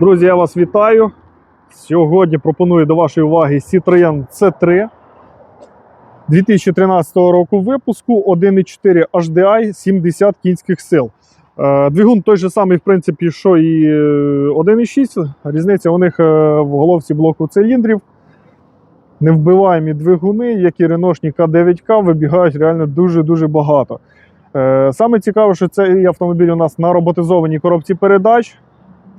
Друзі, я вас вітаю. Сьогодні пропоную до вашої уваги Citroën C3 2013 року випуску 1,4 HDI 70 кінських сил. Е, Двигун той же самий, в принципі, що і е, 1,6. Різниця у них е, в головці блоку циліндрів. Невбиваємі двигуни, як і реношні К9К, вибігають реально дуже-дуже багато. Е, Саме цікаве, що цей автомобіль у нас на роботизованій коробці передач.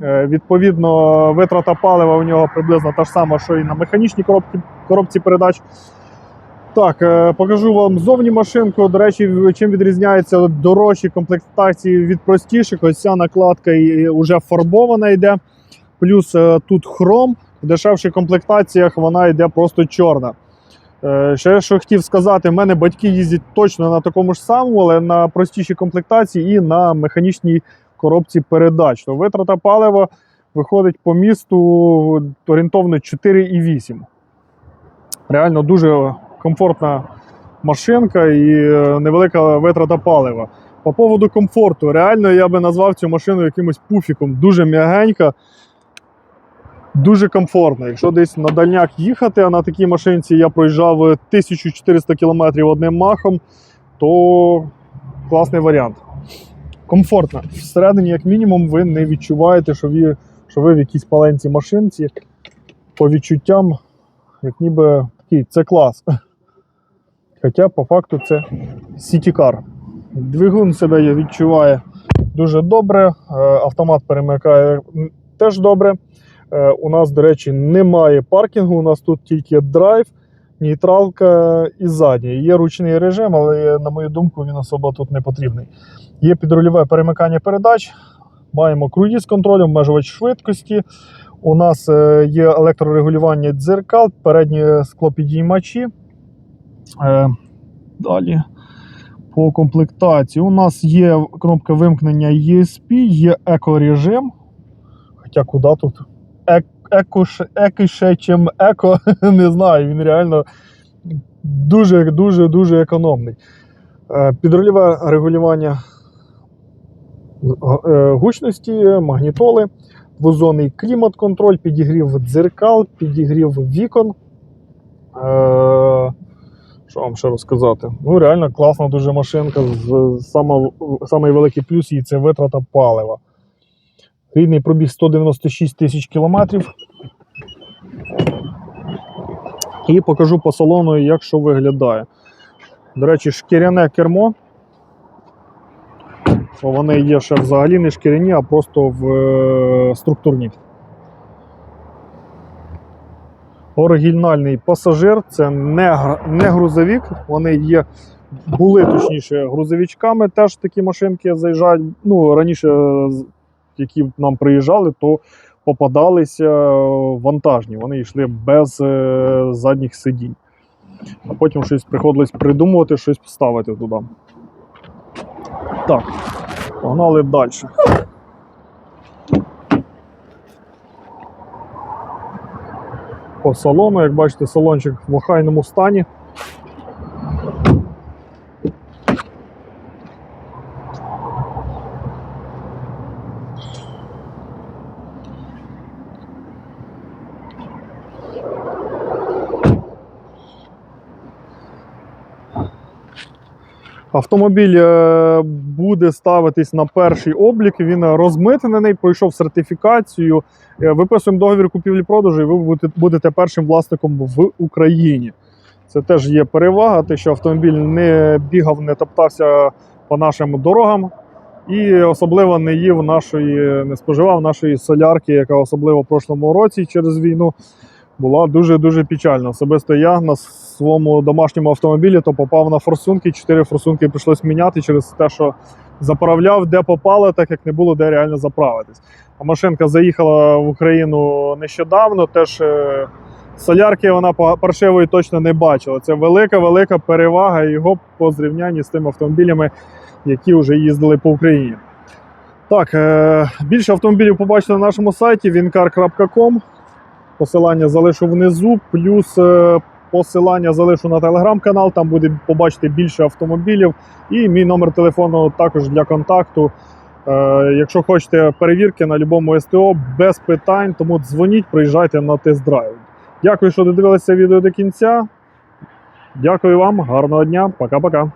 Е, Відповідно, витрата палива у нього приблизно та ж сама, що і на механічній коробці, коробці передач. Так, е, покажу вам зовні машинку. До речі, чим відрізняється дорожчі комплектації від простіших. Ось ця накладка вже фарбована йде. Плюс е, тут хром. В дешевших комплектаціях вона йде просто чорна. Ще що хотів сказати, в мене батьки їздять точно на такому ж самому, але на простішій комплектації і на механічній коробці передач. То витрата палива виходить по місту орієнтовно 4,8. Реально дуже комфортна машинка і е, невелика витрата палива. По поводу комфорту, реально я би назвав цю машину якимось пуфіком. Дуже м'ягенька, дуже комфортна. Якщо десь на дальняк їхати, а на такій машинці я проїжджав 1400 км одним махом, то класний варіант. Комфортно. Всередині, як мінімум, ви не відчуваєте, що ви, що ви в якійсь маленькій машинці. По відчуттям, як ніби такий, це клас. Хоча по факту це сітікар. Двигун себе відчуває дуже добре, е, автомат перемикає теж добре. Е, У нас, до речі, немає паркінгу, у нас тут тільки драйв, нейтралка і задній. Є ручний режим, але, на мою думку, він особо тут не потрібний. Є підрульове перемикання передач, маємо круїз контроль, обмежувач швидкості. У нас е, є електрорегулювання дзеркал, передні склопідіймачі. Е, Далі. По комплектації. У нас є кнопка вимкнення ESP, є екорежим. Хоча куди тут? Ек- Еко, екіше, чим еко, не знаю. Він реально дуже дуже економний. Е, Підрульове регулювання е, гучності, магнітоли, двозонний клімат-контроль, підігрів дзеркал, підігрів вікон. Е, Що вам ще розказати? Ну, реально класна дуже машинка. З, сама, самий великий плюс її це витрата палива. Рідний пробіг 196 тисяч кілометрів. І покажу по салону, як що виглядає. До речі, шкіряне кермо. Вони є ще взагалі не шкіряні, а просто в е, структурні. Оригінальний пасажир це не, не грузовик. Вони є, були точніше грузовичками. Теж такі машинки заїжджають. Ну, раніше, які нам приїжджали, то попадалися е, вантажні. Вони йшли без е, задніх сидінь. А потім щось приходилось придумувати, щось ставити туди. Так, погнали далі. По салону, як бачите, салончик в охайному стані. Автомобіль е, буде ставитись на перший облік. Він розмитнений, пройшов сертифікацію. Е, Виписуємо договір купівлі-продажу, і ви будете, будете першим власником в Україні. Це теж є перевага, те, що автомобіль не бігав, не топтався по нашим дорогам. І особливо не їв нашої, не споживав нашої солярки, яка особливо в прошлому році через війну була дуже-дуже печальна. Особисто я на своєму домашньому автомобілі то попав на форсунки. Чотири форсунки прийшлось міняти через те, що заправляв, де попало, так як не було де реально заправитись. А машинка заїхала в Україну нещодавно. Теж е, солярки вона па- паршивої точно не бачила. Це велика-велика перевага його по зрівнянні з тими автомобілями, які вже їздили по Україні. Так, е, більше автомобілів побачите на нашому сайті wincar.com. Посилання залишу внизу, плюс е, посилання залишу на телеграм-канал, там буде побачити більше автомобілів. І мій номер телефону також для контакту Е, Якщо хочете перевірки на будь-якому СТО без питань, тому дзвоніть, приїжджайте на тест-драйв. Дякую, що додивилися відео до кінця. Дякую вам, гарного дня, пока-пока.